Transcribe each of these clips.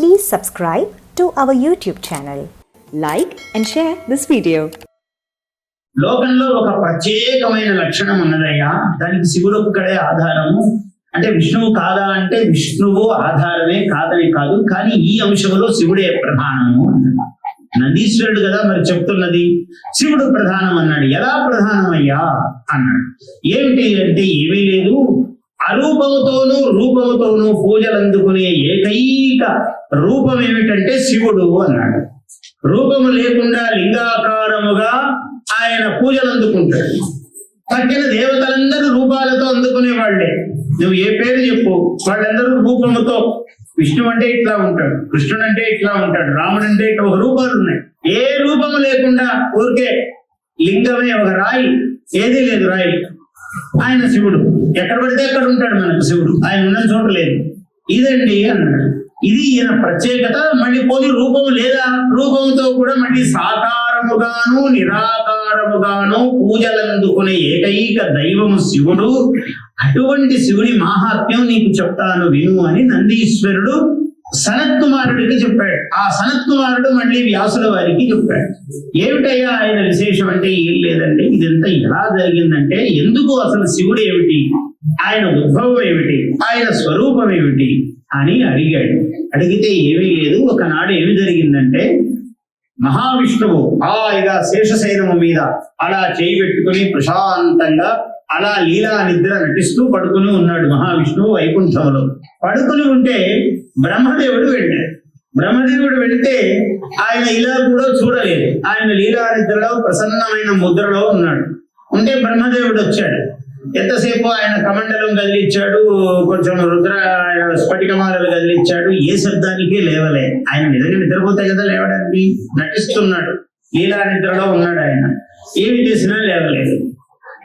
Please subscribe to our YouTube channel. Like and share this video. లోకంలో ఒక ప్రత్యేకమైన లక్షణం ఉన్నదయ్యా దానికి శివుడు కడే ఆధారము. అంటే విష్ణువు కాదా అంటే విష్ణువు ఆధారమే కాదనే కాదు కానీ ఈ అంశంలో శివుడే ప్రధానము అన్నాడు. నందీశ్వరుడు కదా మరి చెప్తున్నది? శివుడు ప్రధానం అన్నాడు ఎలా ప్రధానమయ్యా? అన్నాడు. ఏమిటి అంటే ఏమీ లేదు. అరూపముతోనూ రూపముతోనూ పూజలు అందుకునే ఏకైక రూపం ఏమిటంటే శివుడు అన్నాడు. రూపము లేకుండా లింగాకారముగా ఆయన పూజలు అందుకుంటాడు తక్కిన దేవతలందరూ రూపాలతో అందుకునే వాళ్ళే నువ్వు ఏ పేరు చెప్పు వాళ్ళందరూ రూపముతో. విష్ణు అంటే ఇట్లా ఉంటాడు కృష్ణుడు అంటే ఇట్లా ఉంటాడు రాముడు అంటే ఇట్లా ఒక రూపాలు ఉన్నాయి. ఏ రూపము లేకుండా ఊరికే లింగమే ఒక రాయి ఏదీ లేదు రాయి. ఆయన శివుడు. ఎక్కడ పడితే అక్కడ ఉంటాడు మనకు శివుడు. ఆయన ఉన్న చూడలేదు ఇదండి అన్నాడు. ఇది ఈయన ప్రత్యేకత. మళ్ళీ పోలి రూపము లేదా? రూపంతో కూడా మళ్ళీ సాకారముగాను నిరాకారముగాను పూజలందుకునే ఏకైక దైవము శివుడు. అటువంటి శివుడి మాహాత్మ్యం నీకు చెప్తాను విను అని నందీశ్వరుడు సనత్ కుమారుడికి చెప్పాడు. ఆ సనత్ కుమారుడు మళ్ళీ వ్యాసుల వారికి చెప్పాడు. ఏమిటయ్యా ఆయన విశేషం అంటే ఏం లేదండి. ఇదంతా ఎలా జరిగిందంటే ఎందుకు అసలు శివుడు ఏమిటి? ఆయన ఉద్భవం ఏమిటి? ఆయన స్వరూపం ఏమిటి? అని అడిగాడు. అడిగితే ఏమీ లేదు. ఒకనాడు ఏమి జరిగిందంటే మహావిష్ణువు హాయిగా శేషశైనము మీద అలా చేయి పెట్టుకుని ప్రశాంతంగా అలా లీలా నిద్ర నటిస్తూ పడుకుని ఉన్నాడు మహావిష్ణువు వైకుంఠంలో. పడుకుని ఉంటే బ్రహ్మదేవుడు వెళ్ళాడు. బ్రహ్మదేవుడు వెళితే ఆయన ఇలా కూడా చూడలేదు. ఆయన లీలా నిద్రలో ప్రసన్నమైన ముద్రలో ఉన్నాడు. ఉంటే బ్రహ్మదేవుడు వచ్చాడు. ఎంతసేపు ఆయన కమండలం కదిలిచ్చాడు కొంచెం రుద్ర స్ఫటికమాలలు కదిలిచ్చాడు ఏ శబ్దానికి లేవలే. ఆయన నిజంగా నిద్రపోతే కదా లేవడానికి? నటిస్తున్నాడు. లీలా నిద్రలో ఉన్నాడు ఆయన. ఏమి చేసినా లేవలేదు.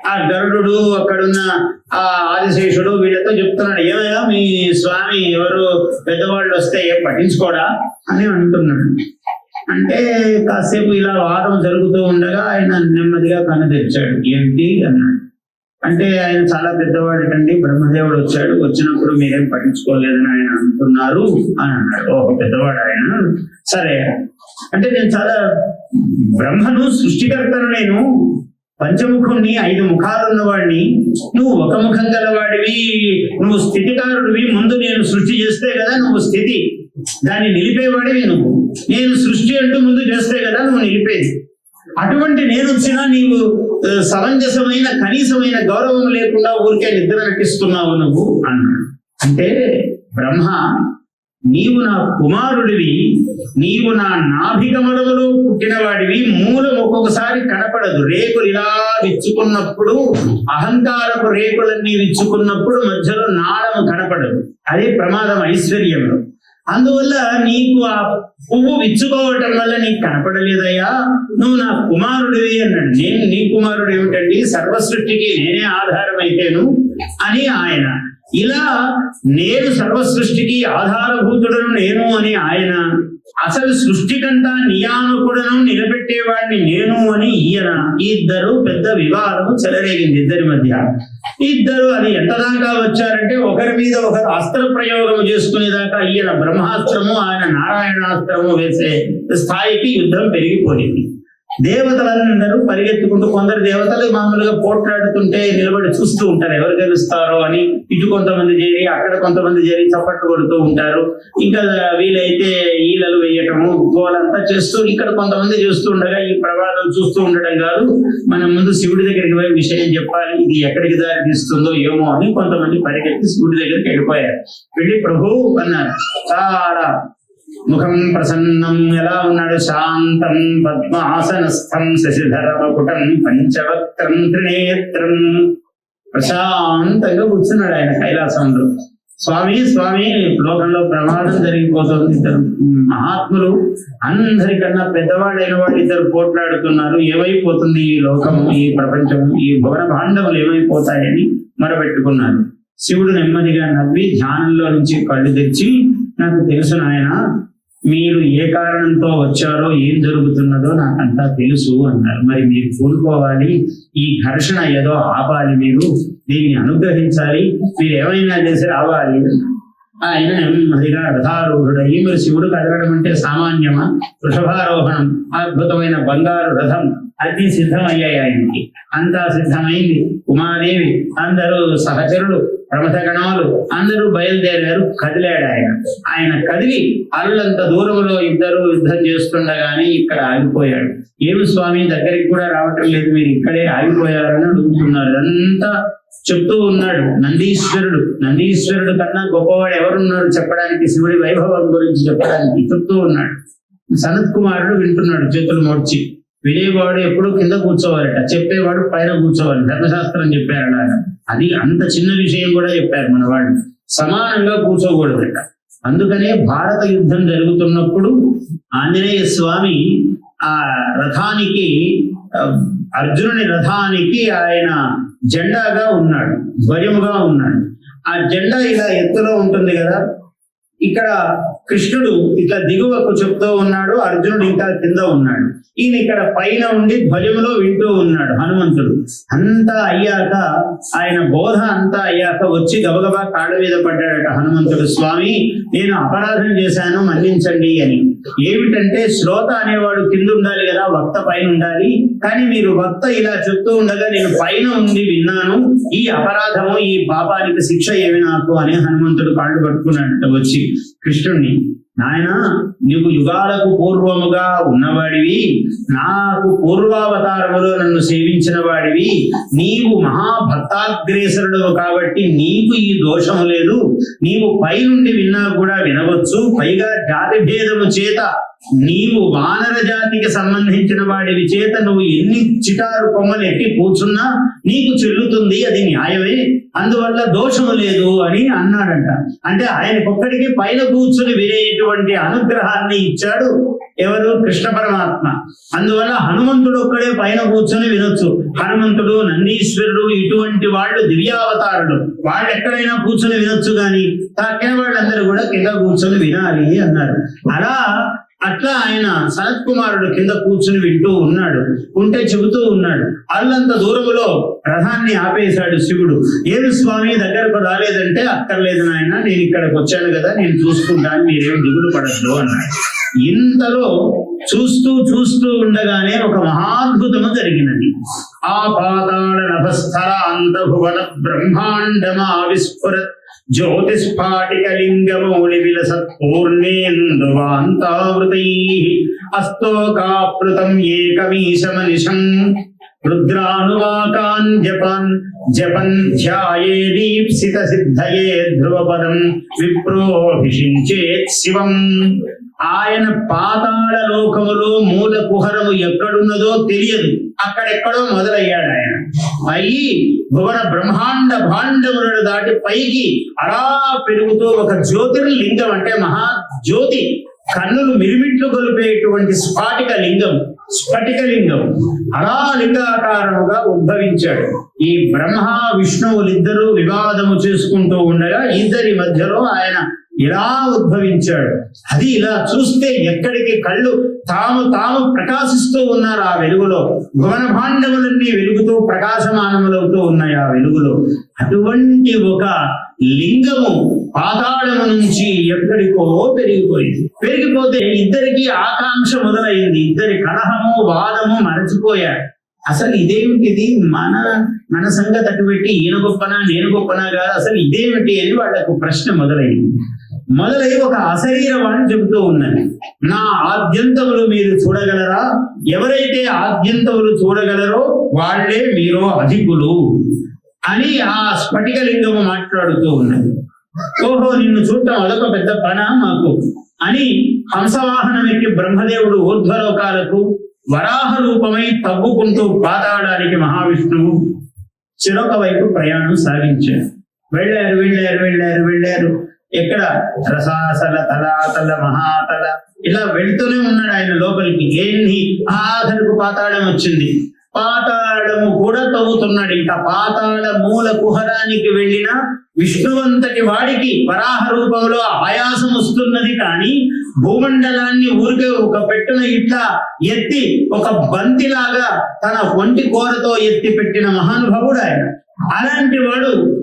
ఆ గరుడు అక్కడున్న ఆ ఆదిశేషుడు వీళ్ళతో చెప్తున్నాడు ఏమయ్యా మీ స్వామి ఎవరు పెద్దవాళ్ళు వస్తే ఏం పట్టించుకోడా? అని అంటున్నాడు. అంటే కాసేపు ఇలా వాదం జరుగుతూ ఉండగా ఆయన నెమ్మదిగా కన్ను తెచ్చాడు ఏంటి? అన్నాడు. అంటే ఆయన చాలా పెద్దవాడిటండి బ్రహ్మదేవుడు వచ్చాడు. వచ్చినప్పుడు మీరేం పట్టించుకోలేదని ఆయన అంటున్నారు అని అన్నాడు. ఓహో పెద్దవాడు ఆయన సరే. అంటే నేను చాలా బ్రహ్మను సృష్టికర్తను నేను పంచముఖుణ్ణి ఐదు ముఖాలు ఉన్నవాడిని నువ్వు ఒక ముఖం గలవాడివి నువ్వు స్థితికారుడివి ముందు నేను సృష్టి చేస్తే కదా నువ్వు స్థితి. దాన్ని నిలిపేవాడివి నువ్వు. నేను సృష్టి అంటూ ముందు చేస్తే కదా నువ్వు నిలిపేది. అటువంటి నేను వచ్చినా నీవు సమంజసమైన కనీసమైన గౌరవం లేకుండా ఊరికే నిద్ర నటిస్తున్నావు నువ్వు అన్నాడు. అంటే బ్రహ్మ నీవు నా కుమారుడివి నీవు నా నాభికమలములో పుట్టినవాడివి మూలం ఒక్కొక్కసారి కనపడదు. రేకులు ఇలా విచ్చుకున్నప్పుడు అహంకారపు రేకులన్నీ విచ్చుకున్నప్పుడు మధ్యలో నాళం కనపడదు. అదే ప్రమాదం ఐశ్వర్యంలో. అందువల్ల నీకు ఆ పువ్వు విచ్చుకోవటం వల్ల నీకు కనపడలేదయ్యా. నువ్వు నా కుమారుడివి అన్నాడు. నేను నీ కుమారుడు ఏమిటండి? సర్వసృష్టికి నేనే ఆధారమైతేను అని ఆయన ఇలా నేను సర్వసృష్టికి ఆధారభూతుడను నేను అని ఆయన అసలు సృష్టికంతా నియామకుడను నిలబెట్టేవాడిని నేను అని ఈయన. ఇద్దరు పెద్ద వివాదం చెలరేగింది ఇద్దరి మధ్య. ఇద్దరు అది ఎంతదాకా వచ్చారంటే ఒకరి మీద ఒకరు అస్త్ర ప్రయోగం చేసుకునేదాకా ఈయన బ్రహ్మాస్త్రము ఆయన నారాయణాస్త్రము వేసే స్థాయికి యుద్ధం పెరిగిపోయింది. దేవతలందరూ పరిగెత్తుకుంటూ కొందరు దేవతలు మామూలుగా పోట్లాడుతుంటే నిలబడి చూస్తూ ఉంటారు. ఎవరు గెలుస్తారో అని ఇటు కొంతమంది చేరి అక్కడ కొంతమంది చేరి చప్పట్లు కొడుతూ ఉంటారు. ఇంకా వీలైతే ఈలలు వేయటము గోలంతా చేస్తూ ఇక్కడ కొంతమంది చూస్తూ ఉండగా ఈ ప్రవాదం చూస్తూ ఉండడం కాదు. మనం ముందు శివుడి దగ్గరికి పోయి విషయం చెప్పాలి. ఇది ఎక్కడికి దారి తీస్తుందో ఏమో అని కొంతమంది పరిగెత్తి శివుడి దగ్గరికి వెళ్ళిపోయారు. వెళ్ళి ప్రభు అన్నారు చాలా ముఖం ప్రసన్నం ఎలా ఉన్నాడు? శాంతం పద్మాసనస్థం శశిధర ముకుటం పంచవక్త్రం త్రినేత్రం. ప్రశాంతంగా కూర్చున్నాడు ఆయన కైలాసంలో. స్వామి స్వామి లోకంలో ప్రమాదం జరిగిపోతుంది ఇద్దరు మహాత్ములు. అందరికన్నా పెద్దవాడైన వాళ్ళు ఇద్దరు పోట్లాడుతున్నారు. ఏమైపోతుంది ఈ లోకము ఈ ప్రపంచం ఈ భువన భాండములు ఏమైపోతాయని మొరపెట్టుకున్నారు. శివుడు నెమ్మదిగా నవ్వి ధ్యానంలో నుంచి కళ్ళు తెచ్చి నాకు తెలుసు నాయన మీరు ఏ కారణంతో వచ్చారో ఏం జరుగుతున్నదో నాకంతా తెలుసు అన్నారు. మరి మీరు కోరుకోవాలి ఈ ఘర్షణ ఏదో ఆపాలి మీరు దీన్ని అనుగ్రహించాలి మీరు ఏమైనా చేసి రావాలి రథారూఢుడై మరి శివుడు కదలడం అంటే సామాన్యమా? వృషభారోహణం అద్భుతమైన బంగారు రథం అతి సిద్ధమయ్యాయి ఆయనకి. అంతా సిద్ధమైంది ఉమాదేవి. అందరూ సహచరులు ప్రమథగణాలు అందరూ బయలుదేరారు కదిలాడు ఆయన. ఆయన కదిలి అల్లంత దూరంలో ఇద్దరు యుద్ధం చేస్తుండగానే ఇక్కడ ఆగిపోయాడు. ఏమి స్వామి దగ్గరికి కూడా రావటం లేదు మీరు ఇక్కడే ఆగిపోయారని అడుగుతున్నారు. అంతా చెప్తూ ఉన్నాడు నందీశ్వరుడు. నందీశ్వరుడు కన్నా గొప్పవాడు ఎవరున్నారు చెప్పడానికి? శివుడి వైభవం గురించి చెప్పడానికి చెప్తూ ఉన్నాడు. సనత్ కుమారుడు వింటున్నాడు చేతులు మోడ్చి. వినేవాడు ఎప్పుడు కింద కూర్చోవాలట. చెప్పేవాడు పైన కూర్చోవాలి. ధర్మశాస్త్రం చెప్పారు అలాగా అది అంత చిన్న విషయం కూడా చెప్పారు మన వాళ్ళు. సమానంగా కూర్చోకూడదట. అందుకనే భారత యుద్ధం జరుగుతున్నప్పుడు ఆంజనేయ స్వామి ఆ రథానికి అర్జునుని రథానికి ఆయన జెండాగా ఉన్నాడు ధ్వజముగా ఉన్నాడు. ఆ జెండా ఇలా ఎత్తులో ఉంటుంది కదా? ఇక్కడ కృష్ణుడు ఇట్లా దిగువకు చెప్తూ ఉన్నాడు అర్జునుడు ఇంకా కింద ఉన్నాడు. ఈయన ఇక్కడ పైన ఉండి ధ్వజంలో వింటూ ఉన్నాడు హనుమంతుడు. అంతా అయ్యాక ఆయన బోధ అంతా అయ్యాక వచ్చి గబగబా కాళ్ళ మీద పడ్డాడట హనుమంతుడు. స్వామి నేను అపరాధం చేశాను మన్నించండి అని. ఏమిటంటే శ్రోత అనేవాడు కింద ఉండాలి కదా వక్త పైన ఉండాలి. కానీ మీరు వక్త ఇలా చెప్తూ ఉండగా నేను పైన ఉండి విన్నాను ఈ అపరాధము ఈ పాపానికి శిక్ష ఏమి నాకు అని హనుమంతుడు కాళ్ళు పట్టుకున్నాడట వచ్చి కృష్ణుణ్ణి. నాయన నీవు యుగాలకు పూర్వముగా ఉన్నవాడివి నాకు పూర్వావతారములో నన్ను సేవించిన వాడివి నీవు మహాభక్తాగ్రేసరుడు కాబట్టి నీకు ఈ దోషము లేదు. నీవు పైనుండి విన్నా కూడా వినవచ్చు. పైగా జాతి భేదము చేత నీవు వానర జాతికి సంబంధించిన వాడివి చేత నువ్వు ఎన్ని చిటారు కొమ్మలు ఎట్టి కూర్చున్నా నీకు చెల్లుతుంది అది న్యాయమే. అందువల్ల దోషము లేదు అని అన్నాడంట. అంటే ఆయనకొక్కడికి పైన కూర్చుని వినేటువంటి అనుగ్రహాన్ని ఇచ్చాడు ఎవరు? కృష్ణ పరమాత్మ. అందువల్ల హనుమంతుడు ఒక్కడే పైన కూర్చొని వినొచ్చు. హనుమంతుడు నందీశ్వరుడు ఇటువంటి వాళ్ళు దివ్యావతారుడు. వాళ్ళు ఎక్కడైనా కూర్చొని వినొచ్చు కానీ తక్కిన వాళ్ళందరూ కూడా కింద కూర్చొని వినాలి అన్నారు అలా అట్లా ఆయన సనత్ కుమారుడు కింద కూర్చుని వింటూ ఉన్నాడు ఉంటే చెబుతూ ఉన్నాడు. అల్లంత దూరములో రథాన్ని ఆపేశాడు శివుడు. ఏడు స్వామి దగ్గరకు రాలేదంటే అక్కర్లేదు నాయన నేను ఇక్కడికి వచ్చాను కదా నేను చూసుకుంటాను మీరేం దిగులు పడద్దు అన్నాడు. ఇంతలో చూస్తూ చూస్తూ ఉండగానే ఒక మహాద్భుతము జరిగినది. ఆ పాతాళ నభస్థల అంతభువన బ్రహ్మాండమా విస్ఫురత్ జ్యోతిస్ఫాటిక లింగమౌళి విలసత్ అస్తోకాప్లుతం ఏకమీశమనిషం రుద్రానువాకాన్ జపాన్ జపన్ ధ్యాయే దీప్సిత సిద్ధయే ధ్రువపదం విప్రోభిషించేత్ శివం ఆయన పాతాళ లోకములో మూల కుహరము ఎక్కడున్నదో తెలియదు. అక్కడెక్కడో మొదలయ్యాడు ఆయన. అయ్యి భువన బ్రహ్మాండ భాండములను దాటి పైకి అలా పెరుగుతూ ఒక జ్యోతిర్లింగం అంటే మహా జ్యోతి. కన్నులు మిరిమిట్లు కలిపేటువంటి స్ఫాటిక లింగం స్ఫటిక లింగం. అలా లింగాకారముగా ఉద్భవించాడు. ఈ బ్రహ్మ విష్ణువులిద్దరూ వివాదము చేసుకుంటూ ఉండగా ఇద్దరి మధ్యలో ఆయన ఇలా ఉద్భవించాడు. అది ఇలా చూస్తే ఎక్కడికి కళ్ళు తాము తాము ప్రకాశిస్తూ ఉన్నారు ఆ వెలుగులో. భువన భాండములన్నీ వెలుగుతూ ప్రకాశమానములవుతూ ఉన్నాయి ఆ వెలుగులో. అటువంటి ఒక లింగము పాతాళము నుంచి ఎక్కడికో పెరిగిపోయింది. పెరిగిపోతే ఇద్దరికి ఆకాంక్ష మొదలైంది. ఇద్దరి కలహము వాదము మరచిపోయారు అసలు ఇదేమిటిది? మన మన సంగతి అటు పెట్టి ఈయన గొప్పనా నేను గొప్పనా కాదు. అసలు ఇదేమిటి అని వాళ్ళకు ప్రశ్న మొదలైంది. మొదలై ఒక అశరీరవాణి చెబుతూ ఉన్నది. నా ఆద్యంతములు మీరు చూడగలరా? ఎవరైతే ఆద్యంతములు చూడగలరో వాళ్ళే మీరు అధికులు అని ఆ స్ఫటికలింగము మాట్లాడుతూ ఉన్నది. ఓహో నిన్ను చూడటం అదొక పెద్ద పన మాకు అని హంసవాహనం ఎక్కి బ్రహ్మదేవుడు ఊర్ధ్వలోకాలకు వరాహ రూపమై తగ్గుకుంటూ పాతాడానికి మహావిష్ణువు చిరొక వైపు ప్రయాణం సాగించారు వెళ్ళారు వెళ్ళారు వెళ్ళారు వెళ్ళారు. ఎక్కడ? రసాసల తలాతల మహాతల. ఇలా వెళ్తూనే ఉన్నాడు ఆయన లోపలికి. ఏంటి ఆఖరికి పాతాళం వచ్చింది. పాతాళము కూడా తవ్వుతున్నాడు ఇంకా. పాతాళ మూల కుహరానికి వెళ్ళిన విష్ణువంతటి వాడికి వరాహ రూపంలో ఆయాసం వస్తున్నది కానీ భూమండలాన్ని ఊరికే ఒక పెట్టిన ఇట్లా ఎత్తి ఒక బంతిలాగా తన ఒంటి కోరతో ఎత్తి పెట్టిన మహానుభావుడు ఆయన. అలాంటి వాడు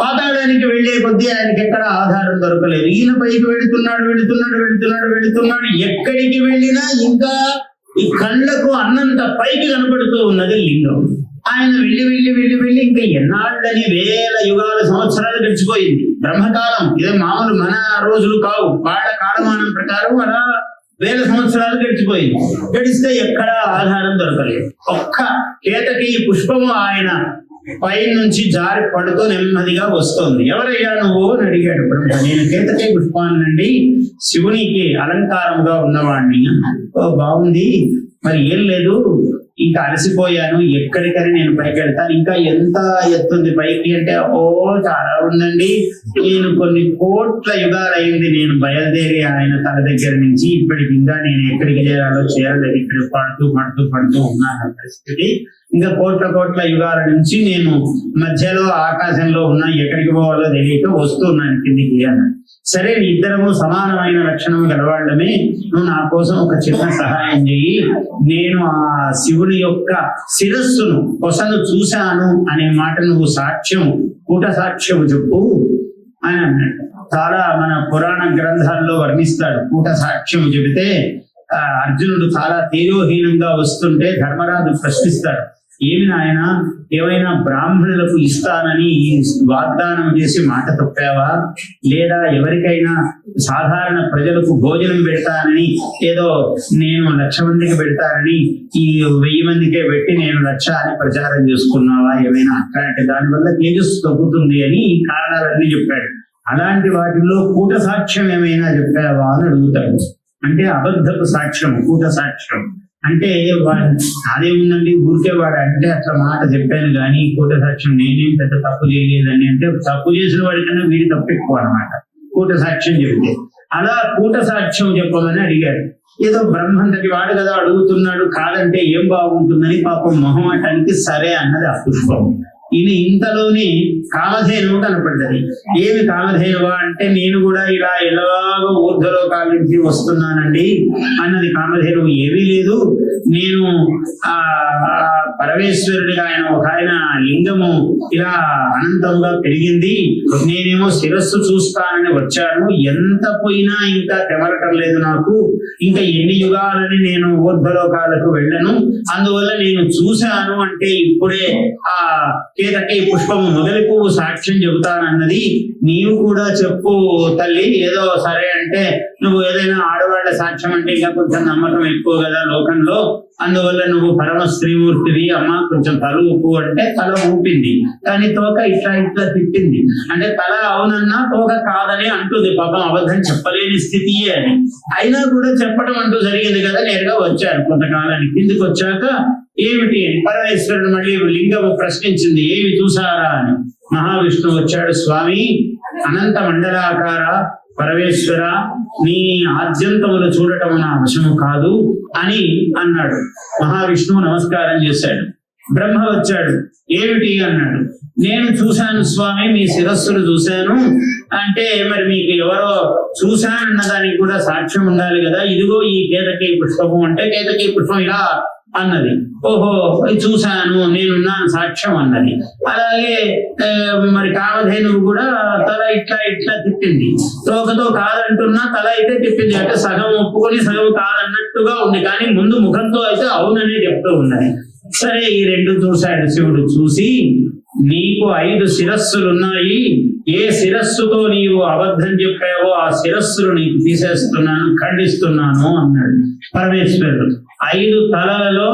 పాతాళానికి వెళ్ళే కొద్దీ ఆయనకి ఎక్కడ ఆధారం దొరకలేదు. ఈయన పైకి వెళుతున్నాడు వెళుతున్నాడు వెళుతున్నాడు వెళుతున్నాడు. ఎక్కడికి వెళ్ళినా ఇంకా ఈ కళ్ళకు అన్నంత పైకి కనపడుతూ ఉన్నది లింగం. ఆయన వెళ్ళి వెళ్ళి వెళ్ళి వెళ్ళి ఇంకా ఎన్నాళ్ళని వేల యుగాల సంవత్సరాలు గడిచిపోయింది. బ్రహ్మకాలం. ఇదే మామూలు మన రోజులు కావు. వాళ్ళ కాలమానం ప్రకారం మన వేల సంవత్సరాలు గడిచిపోయింది. గడిస్తే ఎక్కడా ఆధారం దొరకలేదు. ఒక్క కేతకి ఈ పుష్పము ఆయన పై నుంచి జారి పడుతూ నెమ్మదిగా వస్తోంది. ఎవరయ్యా నువ్వు? అని అడిగాడు బ్రహ్మ నేను కేతకే పుష్పాన్నండి శివునికి అలంకారంగా ఉన్నవాడిని ఓ బాగుంది. మరి ఏం లేదు. ఇంకా అలసిపోయాను. ఎక్కడికని నేను పైకి వెళ్తాను ఇంకా ఎంత ఎత్తుంది పైకి అంటే ఓ చాలా ఉందండి. నేను కొన్ని కోట్ల యుగాలైంది. నేను బయలుదేరి ఆయన తల దగ్గర నుంచి ఇప్పటికి ఇంకా నేను ఎక్కడికి చేరాలో చేరలేదు. ఇక్కడ పడుతూ పడుతూ పడుతూ ఉన్నాను పరిస్థితి. ఇంకా కోట్ల కోట్ల యుగాల నుంచి నేను మధ్యలో ఆకాశంలో ఉన్నా ఎక్కడికి పోవాలో తెలియక వస్తున్నాను కిందికి అన్నాడు సరే ఇద్దరము సమానమైన లక్షణం గలవాళ్ళమే. నువ్వు నా కోసం ఒక చిన్న సహాయం చెయ్యి. నేను ఆ శివుని యొక్క శిరస్సును కొసను చూశాను అనే మాట నువ్వు సాక్ష్యం కూట సాక్ష్యం చెప్పు అని అన్నాడు. చాలా మన పురాణ గ్రంథాల్లో వర్ణిస్తాడు కూట సాక్ష్యం చెబితే అర్జునుడు చాలా తేజోహీనంగా వస్తుంటే ధర్మరాజు ప్రశ్నిస్తాడు ఏమి నాయన? ఏవైనా బ్రాహ్మణులకు ఇస్తానని వాగ్దానం చేసి మాట తప్పావా లేదా ఎవరికైనా సాధారణ ప్రజలకు భోజనం పెడతానని ఏదో నేను లక్ష మందికి పెడతానని ఈ వెయ్యి మందికే పెట్టి నేను లక్ష అని ప్రచారం చేసుకున్నావా? ఏమైనా అట్లాంటి దానివల్ల తేజస్సు తగ్గుతుంది అని ఈ కారణాలన్నీ చెప్పాడు. అలాంటి వాటిల్లో కూట సాక్ష్యం ఏమైనా చెప్పావా అని అడుగుతాడు. అంటే అబద్ధపు సాక్ష్యం కూట సాక్ష్యం. అంటే వాడు అదేముందండి ఊరికే వాడు అంటే అట్లా మాట చెప్పాను కానీ కూట సాక్ష్యం నేనేం పెద్ద తప్పు చేయలేదని అంటే తప్పు చేసిన వాడికన్నా వీడి తప్పు ఎక్కువ అనమాట కూట సాక్ష్యం చెబితే అలా కూట సాక్ష్యం చెప్పమని అడిగాడు. ఏదో బ్రహ్మంతటి వాడు కదా అడుగుతున్నాడు కాదంటే ఏం బాగుంటుందని పాపం మొహమాటానికి సరే అన్నది అపుష్పం ఇది ఇంతలోనే కామధేనువు కనపడ్డది. ఏమి కామధేనువా అంటే నేను కూడా ఇలా ఎలాగో ఊర్ధలోకాల నుంచి వస్తున్నానండి అన్నది కామధేనువు ఏమీ లేదు. నేను ఆ ఆ పరమేశ్వరుడిగా ఆయన ఒక ఆయన లింగము ఇలా అనంతంగా పెరిగింది. నేనేమో శిరస్సు చూస్తానని వచ్చాను. ఎంత పోయినా ఇంకా తెమరటం లేదు నాకు. ఇంకా ఎన్ని యుగాలని నేను ఊర్ధలోకాలకు వెళ్ళను. అందువల్ల నేను చూశాను అంటే ఇప్పుడే ఆ కేతకి పుష్పము మొదటి పువ్వు సాక్ష్యం చెబుతానన్నది నీవు కూడా చెప్పు తల్లి. ఏదో సరే అంటే నువ్వు ఏదైనా ఆడవాళ్ళ సాక్ష్యం అంటే ఇంకా కొంచెం నమ్మకం ఎక్కువ కదా లోకంలో. అందువల్ల నువ్వు పరమ స్త్రీమూర్తివి అమ్మ కొంచెం తల ఊపు అంటే తల ఊపింది. కానీ తోక ఇట్లా ఇట్లా తిప్పింది అంటే తల అవునన్నా తోక కాదని అంటుంది. పాపం అబద్ధం చెప్పలేని స్థితియే అని. అయినా కూడా చెప్పడం అంటూ జరిగింది కదా నేరుగా వచ్చారు కొంతకాలానికి. కిందికి వచ్చాక ఏమిటి? అని పరమేశ్వరుడు మళ్ళీ లింగము ప్రశ్నించింది. ఏమి చూసారా అని. మహావిష్ణువు వచ్చాడు స్వామి అనంత మండలాకార పరమేశ్వర నీ ఆద్యంతములు చూడటం నా అంశము కాదు అని అన్నాడు. మహావిష్ణువు నమస్కారం చేశాడు. బ్రహ్మ వచ్చాడు ఏమిటి? అన్నాడు. నేను చూశాను స్వామి మీ శిరస్సును చూశాను. అంటే మరి మీకు ఎవరో చూశానన్న దానికి కూడా సాక్ష్యం ఉండాలి కదా. ఇదిగో ఈ కేతకీ పుష్పము అంటే కేతకీ పుష్పం ఇలా అన్నది. ఓహో ఇది చూశాను నేనున్నాను సాక్ష్యం అన్నది. అలాగే మరి కామధేనువు కూడా తల ఇట్లా ఇట్లా తిప్పింది. తోకతో కాదంటున్నా తల అయితే తిప్పింది. అంటే సగం ఒప్పుకొని సగం కాదన్నట్టుగా ఉంది. కానీ ముందు ముఖంతో అయితే అవుననే చెప్తూ ఉన్నది. సరే ఈ రెండు చూశాడు శివుడు చూసి నీకు ఐదు శిరస్సులు ఉన్నాయి ఏ శిరస్సుతో నీవు అబద్ధం చెప్పావో ఆ శిరస్సులు నీకు తీసేస్తున్నాను ఖండిస్తున్నాను అన్నాడు పరమేశ్వరుడు. ఐదు తలలలో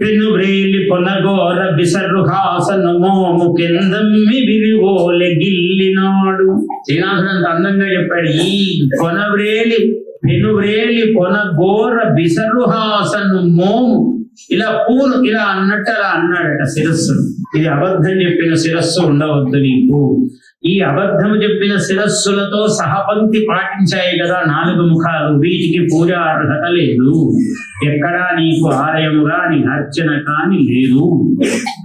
పెన్ను బ్రేలి పొనగోర బిసరుహాసనమోము కిందమ్మి విరిగోలె గిల్లినాడు శ్రీనివాసుడు అందంగా చెప్పాడు ఈ కొనవ్రేలి పెనువ్రేలి కొనగోర బిసరుహాసను మోము ఇలా పూలు ఇలా అన్నట్టు అలా అన్నాడట శిరస్సు. ఇది అబద్ధం చెప్పిన శిరస్సు ఉండవద్దు నీకు. ఈ అబద్ధము చెప్పిన శిరస్సులతో సహపంక్తి పాటించాయి కదా నాలుగు ముఖాలు. వీటికి పూజ అర్హత లేదు. ఎక్కడా నీకు ఆలయము కాని అర్చన కాని లేదు.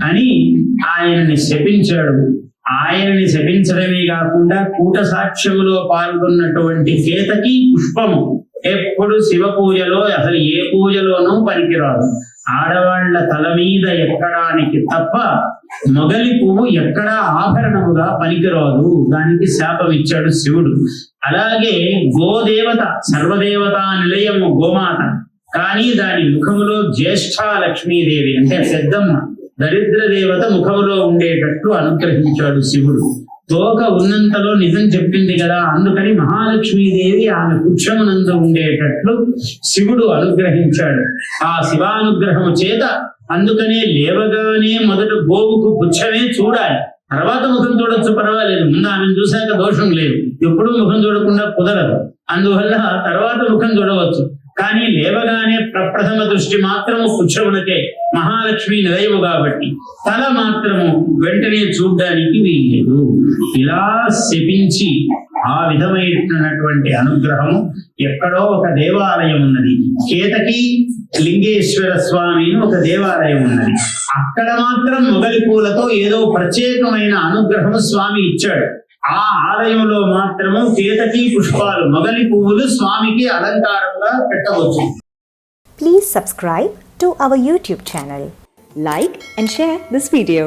అని ఆయనని శపించాడు. ఆయనని శపించడమే కాకుండా కూట సాక్ష్యములో పాల్గొన్నటువంటి కేతకి పుష్పము. ఎప్పుడు శివ పూజలో అసలు ఏ పూజలోనూ పనికిరాదు. ఆడవాళ్ళ తల మీద ఎక్కడానికి తప్ప మొగలి పువ్వు ఎక్కడా ఆభరణముగా పనికిరాదు. దానికి శాపం ఇచ్చాడు శివుడు. అలాగే గోదేవత సర్వదేవతా నిలయము గోమాత. కానీ దాని ముఖములో జ్యేష్ఠ లక్ష్మీదేవి అంటే పెద్దమ్మ దరిద్ర దేవత ముఖములో ఉండేటట్లు అనుగ్రహించాడు శివుడు. తోక ఉన్నంతలో నిజం చెప్పింది కదా. అందుకని మహాలక్ష్మీదేవి ఆమె పుక్షమునందు ఉండేటట్లు శివుడు అనుగ్రహించాడు. ఆ శివానుగ్రహము చేత అందుకనే లేవగానే మొదట గోవుకు పుచ్చమే చూడాలి. తర్వాత ముఖం చూడొచ్చు పర్వాలేదు. ముందు ఆమెను చూశాక దోషం లేదు. ఎప్పుడూ ముఖం చూడకుండా కుదరదు. అందువల్ల తర్వాత ముఖం చూడవచ్చు. కానీ లేవగానే ప్రప్రథమ దృష్టి మాత్రము కూర్చోవునకే మహాలక్ష్మి నిలయము కాబట్టి తల మాత్రము వెంటనే చూడ్డానికి వీల్లేదు. ఇలా శపించి ఆ విధమైనటువంటి అనుగ్రహము ఎక్కడో ఒక దేవాలయం ఉన్నది. కేతకి లింగేశ్వర స్వామి ఒక దేవాలయం ఉన్నది. అక్కడ మాత్రం మొగలి పూలతో ఏదో ప్రత్యేకమైన అనుగ్రహము స్వామి ఇచ్చాడు. ఆ ఆలయంలో మాత్రము కేతకి పుష్పాలు మొగలి పువ్వులు స్వామికి అలంకారంగా పెట్టవచ్చు please subscribe to our YouTube channel like and share this video